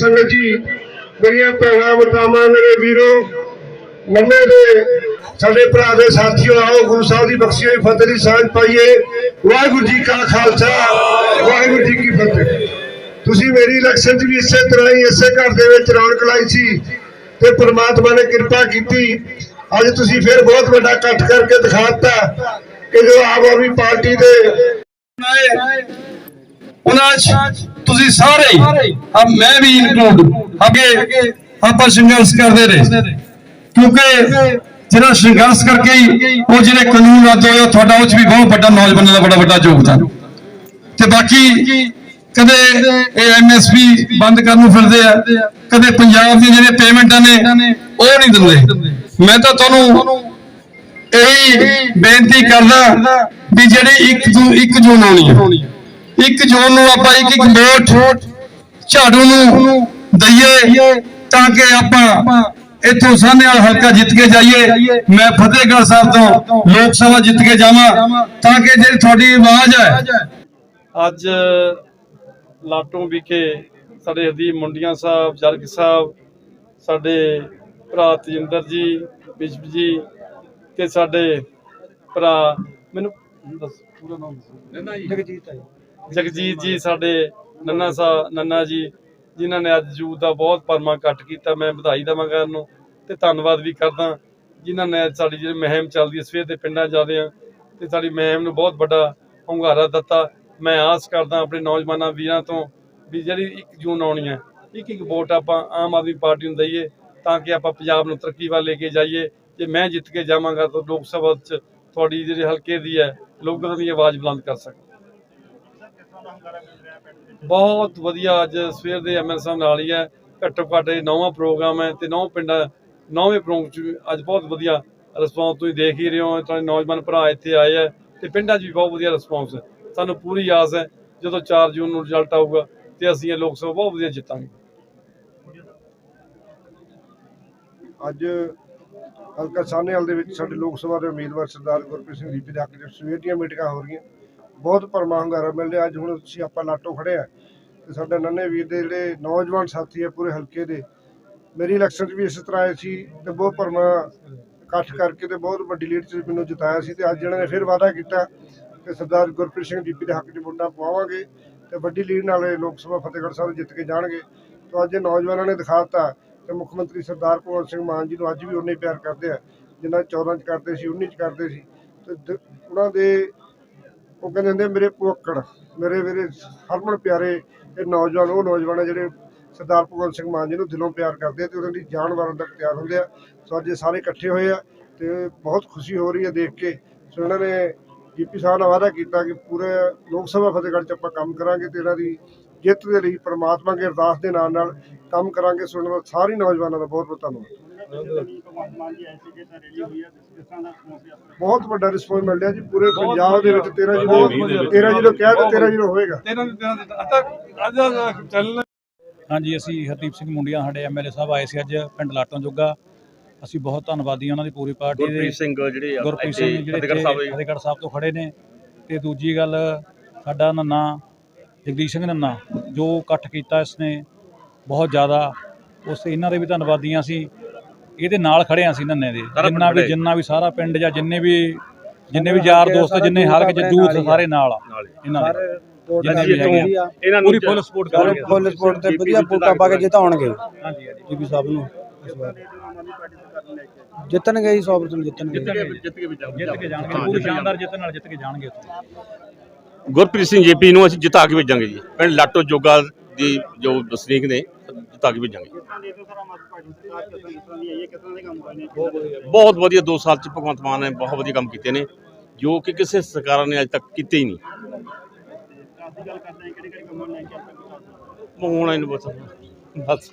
ਸੰਗਤ ਜੀ, ਮੇਰੀਆਂ ਭੈਣਾਂ, ਮਤਾਵਾਂ, ਮੇਰੇ ਵੀਰੋ ਮੰਨੇ ਦੇ ਸਾਡੇ ਭਰਾ ਦੇ ਸਾਥੀਓ, ਆਓ ਗੁਰੂ ਸਾਹਿਬ ਦੀ ਬਖਸ਼ੀ ਹੋਈ, ਫਤਿਹ ਦੀ ਸਾਂਝ ਪਾਈਏ। ਵਾਹਿਗੁਰੂ ਜੀ ਕਾ ਖਾਲਸਾ, ਵਾਹਿਗੁਰੂ ਜੀ ਕੀ ਫਤਿਹ। ਤੁਸੀਂ ਮੇਰੀ ਇਲੈਕਸ਼ਨ 'ਚ ਵੀ ਇਸੇ ਤਰ੍ਹਾਂ ਹੀ, ਇਸੇ ਘਰ ਦੇ ਵਿੱਚ ਰੌਣਕ ਲਾਈ ਸੀ ਤੇ ਪ੍ਰਮਾਤਮਾ ਨੇ ਕਿਰਪਾ ਕੀਤੀ। ਅੱਜ ਤੁਸੀਂ ਫਿਰ ਬਹੁਤ ਵੱਡਾ ਇਕੱਠ ਕਰਕੇ ਦਿਖਾਤਾ ਕਿ ਜੋ ਆਮ ਆਦਮੀ ਪਾਰਟੀ ਦੇ ਉਹਨਾਂ 'ਚ ਤੁਸੀਂ ਸਾਰੇ ਹੀ, ਆ ਮੈਂ ਵੀ ਇਨਕਲੂਡ ਅੱਗੇ ਆਪਾਂ ਸੰਘਰਸ਼ ਕਰਦੇ ਰਹੇ। ਕਿਉਂਕਿ ਜਿਹੜਾ ਸੰਘਰਸ਼ ਕਰਕੇ ਹੀ ਉਹ ਜਿਹੜੇ ਕਾਨੂੰਨ ਰੱਦ ਹੋਏ ਉਹ ਤੁਹਾਡਾ ਉਹ 'ਚ ਵੀ ਬਹੁਤ ਵੱਡਾ ਨੌਜਵਾਨਾਂ ਦਾ ਬੜਾ ਵੱਡਾ ਯੋਗਦਾਨ। ਤੇ ਬਾਕੀ ਕਦੇ ਇਹ ਐਮਐਸਪੀ ਬੰਦ ਕਰਨ ਨੂੰ ਫਿਰਦੇ ਆ ਕਦੇ ਪੰਜਾਬ ਦੀਆਂ ਜਿਹੜੀਆਂ ਪੇਮੈਂਟਾਂ ਨੇ ਉਹ ਨਹੀਂ ਦਿੰਦੇ। ਮੈਂ ਤਾਂ ਤੁਹਾਨੂੰ ਇਹੀ ਬੇਨਤੀ ਕਰਦਾ ਵੀ ਜਿਹੜੀ 1 ਜੂਨ 1 ਜੂਨ ਆਉਣੀ ਹੈ 1 ਜੂਨ ਨੂੰ ਆਪਾਂ ਇੱਕ ਇੱਕ ਵੋਟ ਝਾੜੂ ਨੂੰ ਦਈਏ ਤਾਂ ਕਿ ਆਪਾਂ ਇੱਥੋਂ ਸਾਹਮਣੇ ਵਾਲਾ ਹਲਕਾ ਜਿੱਤ ਕੇ ਜਾਈਏ। ਮੈਂ ਫਤਿਹਗੜ੍ਹ ਸਾਹਿਬ ਤੋਂ ਲੋਕ ਸਭਾ ਜਿੱਤ ਕੇ ਜਾਵਾਂ ਤਾਂ ਕਿ ਜਿਹੜੀ ਤੁਹਾਡੀ ਆਵਾਜ਼ ਹੈ। ਅੱਜ ਲਾਟੋਂ ਵਿਖੇ ਸਾਡੇ ਹਰਦੀਪ ਮੁੰਡੀਆਂ ਸਾਹਿਬ ਜਰਗ ਸਾਹਿਬ ਸਾਡੇ ਭਰਾ ਤਜਿੰਦਰ ਜੀ ਬਿਸ਼ਪ ਜੀ ਤੇ ਸਾਡੇ ਭਰਾ ਮੈਨੂੰ ਦੱਸ ਪੂਰਾ ਨਾਮ ਜਗਜੀਤ ਜਗਜੀਤ ਜੀ, ਸਾਡੇ ਨੰਨਾ ਸਾਹਿਬ ਨੰਨਾ ਜੀ, ਜਿਨ੍ਹਾਂ ਨੇ ਅੱਜ ਜੂਤ ਦਾ ਬਹੁਤ ਪਰਮਾ ਕੱਟ ਕੀਤਾ, ਮੈਂ ਵਧਾਈ ਦੇਵਾਂਗਾ ਨੂੰ ਤੇ ਧੰਨਵਾਦ ਵੀ ਕਰਦਾ। ਜਿਨ੍ਹਾਂ ਨੇ ਅੱਜ ਸਾਡੀ ਜਿਹੜੀ ਮੁਹਿੰਮ ਚੱਲਦੀ ਹੈ, ਸਵੇਰ ਦੇ ਪਿੰਡਾਂ ਜਾਂਦੇ ਆ ਤੇ ਸਾਡੀ ਮੁਹਿੰਮ ਨੂੰ ਬਹੁਤ ਵੱਡਾ ਹੁੰਗਾਰਾ ਦਿੱਤਾ। ਮੈਂ ਆਸ ਕਰਦਾ ਆਪਣੇ ਨੌਜਵਾਨਾਂ ਵੀਰਾਂ ਤੋਂ ਵੀ ਜਿਹੜੀ 1 ਜੂਨ ਆਉਣੀ ਹੈ, ਇੱਕ ਇੱਕ ਵੋਟ ਆਪਾਂ ਆਮ ਆਦਮੀ ਪਾਰਟੀ ਨੂੰ ਦਈਏ ਤਾਂ ਕਿ ਆਪਾਂ ਪੰਜਾਬ ਨੂੰ ਤਰੱਕੀ ਵੱਲ ਲੈ ਕੇ ਜਾਈਏ। ਜੇ ਮੈਂ ਜਿੱਤ ਕੇ ਜਾਵਾਂਗਾ ਤਾਂ ਲੋਕ ਸਭਾ 'ਚ ਤੁਹਾਡੀ ਜਿਹੜੇ ਹਲਕੇ ਦੀ ਹੈ, ਲੋਕਾਂ ਦੀ ਆਵਾਜ਼ ਬੁਲੰਦ ਕਰ ਸਕਾਂ ਬਹੁਤ ਵਧੀਆ ਅੱਜ ਸਵੇਰ ਦੇ ਐਮਐਲ ਸਾਹਿਬ ਨਾਲ ਹੀ ਹੈ। ਘੱਟੋ ਘੱਟ ਇਹ ਨੌਵਾਂ ਪ੍ਰੋਗਰਾਮ ਹੈ ਤੇ ਨੌ ਪਿੰਡਾਂ, ਨੌਵੇਂ ਪ੍ਰੋਗਰਾਮ ਚ ਅੱਜ ਬਹੁਤ ਵਧੀਆ ਰਿਸਪੌਂਸ ਤੁਸੀਂ ਦੇਖ ਹੀ ਰਹੇ ਹੋ। ਤੁਹਾਡੇ ਨੌਜਵਾਨ ਭਰਾ ਇੱਥੇ ਆਏ ਆ ਤੇ ਪਿੰਡਾਂ 'ਚ ਵੀ ਬਹੁਤ ਵਧੀਆ ਰਿਸਪੌਂਸ ਹੈ। ਸਾਨੂੰ ਪੂਰੀ ਆਸ ਹੈ, ਜਦੋਂ 4 ਜੂਨ ਨੂੰ ਰਿਜ਼ਲਟ ਆਊਗਾ ਤੇ ਅਸੀਂ ਇਹ ਲੋਕ ਸਭਾ ਬਹੁਤ ਵਧੀਆ ਜਿੱਤਾਂਗੇ। ਅੱਜ ਹਲਕਾ ਸਾਹਨੇਵਾਲ ਦੇ ਵਿੱਚ ਸਾਡੇ ਲੋਕ ਸਭਾ ਦੇ ਉਮੀਦਵਾਰ ਸਰਦਾਰ ਗੁਰਪ੍ਰੀਤ ਸਿੰਘ ਰੀਪੀ ਦੇ ਹੱਕ ਵਿੱਚ ਸਵੇਰ ਦੀਆਂ ਮੀਟਿੰਗਾਂ ਹੋ ਰਹੀਆਂ। ਬਹੁਤ ਪਰਮਾ ਹੁੰਗਾਰਾ ਮਿਲ ਰਿਹਾ। ਅੱਜ ਹੁਣ ਅਸੀਂ ਆਪਾਂ ਲਾਟੋ ਖੜੇ ਆ ਤੇ ਸਾਡੇ ਨੰਨੇ ਵੀਰ ਦੇ ਜਿਹੜੇ ਨੌਜਵਾਨ ਸਾਥੀ ਆ ਪੂਰੇ ਹਲਕੇ ਦੇ, ਮੇਰੀ ਇਲੈਕਸ਼ਨ 'ਚ ਵੀ ਇਸੇ ਤਰ੍ਹਾਂ ਆਏ ਸੀ ਤੇ ਬਹੁਤ ਪਰਮਾ ਇਕੱਠ ਕਰਕੇ ਤੇ ਬਹੁਤ ਵੱਡੀ ਲੀਡ 'ਚ ਮੈਨੂੰ ਜਿਤਾਇਆ ਸੀ ਤੇ ਅੱਜ ਇਹਨਾਂ ਨੇ ਫਿਰ ਵਾਅਦਾ ਕੀਤਾ ਕਿ ਸਰਦਾਰ ਗੁਰਪ੍ਰੀਤ ਸਿੰਘ ਡੀਪੀ ਦੇ ਹੱਕ 'ਚ ਵੋਟਾਂ ਪਵਾਵਾਂਗੇ ਤੇ ਵੱਡੀ ਲੀਡ ਨਾਲ ਲੋਕ ਸਭਾ ਫਤਿਹਗੜ੍ਹ ਸਾਹਿਬ ਜਿੱਤ ਕੇ ਜਾਣਗੇ। ਤਾਂ ਅੱਜ ਨੌਜਵਾਨਾਂ ਨੇ ਦਿਖਾ ਦਿੱਤਾ ਤੇ ਮੁੱਖ ਮੰਤਰੀ ਸਰਦਾਰ ਭਗਵੰਤ ਸਿੰਘ ਮਾਨ ਜੀ ਨੂੰ ਅੱਜ ਵੀ ਉਨੇ ਪਿਆਰ ਕਰਦੇ ਆ, ਜਿੰਨਾ 14 ਚ ਕਰਦੇ ਸੀ 19 ਚ ਕਰਦੇ ਸੀ। ਤੇ ਦ- ਉਹਨਾਂ ਦੇ ਉਹ ਕਹਿੰਦੇ ਹੁੰਦੇ ਮੇਰੇ ਪੁੱਕੜ ਮੇਰੇ ਮੇਰੇ ਹਰਮਨ ਪਿਆਰੇ, ਇਹ ਨੌਜਵਾਨ, ਉਹ ਨੌਜਵਾਨ ਆ ਜਿਹੜੇ ਸਰਦਾਰ ਭਗਵੰਤ ਸਿੰਘ ਮਾਨ ਜੀ ਨੂੰ ਦਿਲੋਂ ਪਿਆਰ ਕਰਦੇ ਆ ਤੇ ਉਹਨਾਂ ਦੀ ਜਾਨ ਵਾਰਨ ਤੱਕ ਤਿਆਰ ਹੁੰਦੇ ਆ। ਸੋ ਅੱਜ ਇਹ ਸਾਰੇ ਇਕੱਠੇ ਹੋਏ ਆ ਤੇ ਬਹੁਤ ਖੁਸ਼ੀ ਹੋ ਰਹੀ ਹੈ ਦੇਖ ਕੇ। ਸੋ ਇਹਨਾਂ ਨੇ ਜੀਪੀ ਸਾਹਿਬ ਨਾਲ ਵਾਅਦਾ ਕੀਤਾ ਕਿ ਪੂਰੇ ਲੋਕ ਸਭਾ ਫਤਿਹਗੜ੍ਹ ਚ ਆਪਾਂ ਕੰਮ ਕਰਾਂਗੇ ਤੇ ਇਹਨਾਂ ਦੀ ਜਿੱਤ ਦੇ ਲਈ ਪ੍ਰਮਾਤਮਾ ਅੱਗੇ ਅਰਦਾਸ ਦੇ ਨਾਲ ਨਾਲ ਕੰਮ ਕਰਾਂਗੇ। ਸੋ ਇਹਨਾਂ ਦਾ ਸਾਰੇ ਨੌਜਵਾਨਾਂ ਦਾ ਬਹੁਤ ਬਹੁਤ ਧੰਨਵਾਦ। ਬਹੁਤ ਵੱਡਾ ਰਿਸਪੌਂਸ ਮਿਲ ਰਿਹਾ ਜੀ ਪੂਰੇ ਪੰਜਾਬ ਦੇ ਵਿੱਚ 13 ਜ਼ਿਲ੍ਹੇ 13 ਜ਼ਿਲ੍ਹੇ ਕਿਹਾ ਤੇ 13 ਜ਼ਿਲ੍ਹੇ ਹੋਏਗਾ। ਅੱਜ ਹਾਂਜੀ ਅਸੀਂ ਹਰਦੀਪ ਸਿੰਘ ਮੁੰਡੀਆਂ ਸਾਡੇ ਐਮਐਲਏ ਸਾਹਿਬ ਆਏ ਸੀ ਅੱਜ ਪਿੰਡ ਲਾਟੋਂ ਜੋਗਾ। ਅਸੀਂ ਬਹੁਤ ਧੰਨਵਾਦੀ ਉਹਨਾਂ ਦੀ ਪੂਰੀ ਪਾਰਟੀ ਦੇ। ਗੁਰਪ੍ਰੀਤ ਸਿੰਘ ਜਿਹੜੇ ਆ ਗੁਰਪ੍ਰੀਤ ਸਿੰਘ ਜਿਹੜੇ ਫਤਿਹਗੜ੍ਹ ਸਾਹਿਬ ਇੱਥੇ ਫਤਿਹਗੜ੍ਹ ਸਾਹਿਬ ਤੋਂ ਖੜੇ ਨੇ। ਤੇ ਦੂਜੀ ਗੱਲ ਸਾਡਾ ਨੰਨਾ ਜਗਦੀਸ਼ ਸਿੰਘ ਨੰਨਾ ਜੋ ਇਕੱਠ ਕੀਤਾ ਇਸਨੇ ਬਹੁਤ ਜ਼ਿਆਦਾ। ਉਸ ਇਹਨਾਂ ਦੇ ਵੀ ਧੰਨਵਾਦੀਆਂ ਸੀ ਇਹਦੇ ਨਾਲ ਖੜੇ ਹਾਂ ਅਸੀਂ ਨੰਨੇ ਦੇ। ਜਿੰਨਾ ਵੀ। ਜਿੰਨਾ ਵੀ ਸਾਰਾ ਪਿੰਡ ਜਾਂ ਜਿੰਨੇ ਵੀ ਜਿੰਨੇ ਵੀ ਯਾਰ ਦੋਸਤ ਜਿੰਨੇ ਹਰ ਇੱਕ ਜੂਥ ਸਾਰੇ ਨਾਲ ਆ। ਇਹਨਾਂ ਦੇ। ਜਿੰਨੇ ਅਸੀਂ ਵੀ ਹੈਗੇ ਇੱਥੋਂ ਆ। ਇਹਨਾਂ ਨੂੰ ਪੂਰੀ ਫੁੱਲ ਸਪੋਰਟ ਕਰਾਂਗੇ। ਫੁੱਲ ਸਪੋਰਟ ਤੇ ਵਧੀਆ ਵੋਟਾਂ ਪਾ ਕੇ ਜਿਤਾਉਣਗੇ। ਹਾਂਜੀ ਹਾਂਜੀ। ਜੀਪੀ ਸਾਹਿਬ ਨੂੰ। ਇਸ ਵਾਰ ਜਿੱਤਣਗੇ ਹੀ 100% ਜਿੱਤਣਗੇ। ਜਿੱਤ ਕੇ ਜਿੱਤ ਕੇ ਵੀ ਜਾਊਗਾ। ਜਿੱਤ ਕੇ ਜਾਣਗੇ। ਪੂਰੀ ਜਿੱਤ ਕੇ ਸ਼ਾਨਦਾਰ ਜਿੱਤ ਨਾਲ ਜਿੱਤ ਕੇ ਜਾਣਗੇ ਉੱਥੇ। ਗੁਰਪ੍ਰੀਤ ਸਿੰਘ ਜੇਪੀ ਨੂੰ ਅਸੀਂ ਜਿਤਾ ਕੇ ਭੇਜਾਂਗੇ ਜੀ। ਪਿੰਡ ਲਾਟੋ ਜੋਗਾ ਦੀ ਜੋ ਵਸਨੀਕ ਨੇ ਜਿਤਾ ਕੇ ਭੇਜਾਂਗੇ। ਬਹੁਤ ਵਧੀਆ 2 ਸਾਲ ਚ ਭਗਵੰਤ ਮਾਨ ਨੇ ਬਹੁਤ ਵਧੀਆ ਕੰਮ ਕੀਤੇ ਨੇ ਜੋ ਕਿ ਕਿਸੇ ਸਰਕਾਰ ਨੇ ਅਜੇ ਤੱਕ ਕੀਤੇ ਹੀ ਨਹੀਂ। ਹੁਣ ਇਹਨੂੰ ਬਸ। ਬਸ।